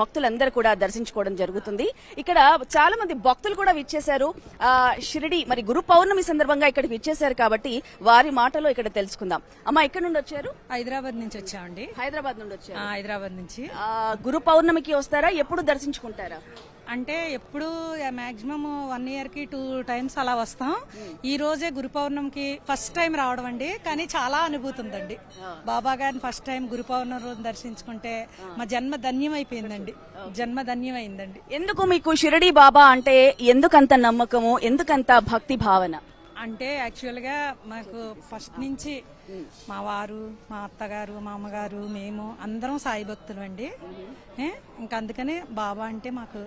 భక్తులందరూ కూడా దర్శించుకోవడం జరుగుతుంది. ఇక్కడ చాలా మంది భక్తులు కూడా విచ్చేశారు. ఆ షిరిడి మరి గురు పౌర్ణమి సందర్భంగా ఇక్కడికి విచ్చేశారు కాబట్టి వారి మాటలో ఇక్కడ తెలుసుకుందాం. అమ్మా ఎక్కడి నుండి వచ్చారు? హైదరాబాద్ నుంచి వచ్చామండి. హైదరాబాద్ నుండి వచ్చారు. హైదరాబాద్ నుంచి. గురు పౌర్ణమికి వస్తారా? ఎప్పుడు దర్శించుకుంటారా? అంటే ఎప్పుడు మాక్సిమం వన్ ఇయర్కి టూ టైమ్స్ అలా వస్తాం. ఈ రోజే గురు పౌర్ణమికి ఫస్ట్ టైం రావడం అండి. కానీ చాలా అనుభూతి ఉందండి. బాబా గారిని ఫస్ట్ టైం గురు పౌర్ణమి రోజు దర్శించుకుంటే మా జన్మ ధన్యం అయిపోయిందండి జన్మ ధన్యం అయిందండి ఎందుకు మీకు షిరిడి బాబా అంటే ఎందుకంత నమ్మకము ఎందుకంత భక్తి భావన? అంటే యాక్చువల్గా మాకు ఫస్ట్ నుంచి మా వారు మా అత్తగారు మా అమ్మగారు మేము అందరం సాయి భక్తులు అండి? ఇంకా అందుకనే బాబా అంటే మాకు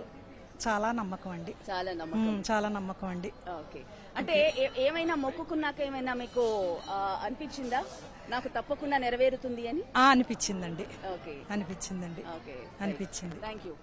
చాలా నమ్మకం అండి. చాలా నమ్మకం. చాలా నమ్మకం అండి. ఓకే. అంటే ఏమైనా మొక్కుకున్నాక ఏమైనా మీకు అనిపించిందా? నాకు తప్పకుండా నెరవేరుతుంది అని? ఆ అనిపించిందండి. ఓకే. అనిపించిందండి. ఓకే. అనిపించింది. Thank you.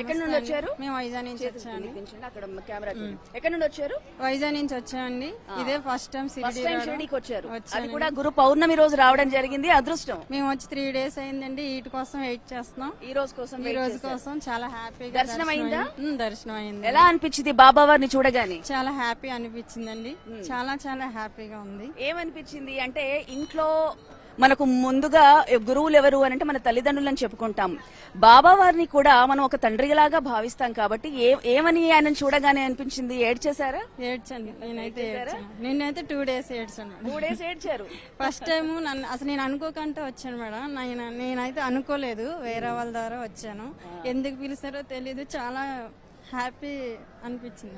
ఎక్కడి నుండి వచ్చారు? మేము వైజాగ్ నుంచి కనిపించండి, అక్కడ కెమెరా. ఎక్కడి నుండి వచ్చారు? వైజాగ్ నుంచి వచ్చామండి. ఇదే ఫస్ట్ టైం. షిరిడీకి వచ్చారు. అది. కూడా గురు పౌర్ణమి రోజు రావడం జరిగింది అదృష్టం. మేము వచ్చి త్రీ డేస్ అయిందండి వీటి కోసం వెయిట్ చేస్తున్నాం. ఈ రోజు కోసం ఈ రోజు. కోసం చాలా హ్యాపీగా దర్శనం అయిందా? దర్శనం అయింది. ఎలా అనిపించింది బాబా వారిని చూడగానే? చాలా హ్యాపీ అనిపించిందండి. చాలా చాలా హ్యాపీగా ఉంది. ఏమనిపించింది అంటే ఇంట్లో మనకు ముందుగా గురువులు ఎవరు అని అంటే మన తల్లిదండ్రులని చెప్పుకుంటాం. బాబా వారిని కూడా మనం ఒక తండ్రిలాగా భావిస్తాం కాబట్టి ఏమని ఆయన చూడగానే అనిపించింది? ఏడ్చేశారా? ఏడ్చండి నేనైతే ఏడ్చాను. నేనైతే టూ డేస్ ఏడ్చాను. టూ డేస్ ఏడ్చారు. ఫస్ట్ టైం నన్ను అసలు నేను అనుకోకంటే వచ్చాను మేడం. నేను నేనైతే అనుకోలేదు. వేరే వాళ్ళ ద్వారా వచ్చాను. ఎందుకు పిలిచారో తెలీదు. చాలా హ్యాపీ అనిపించింది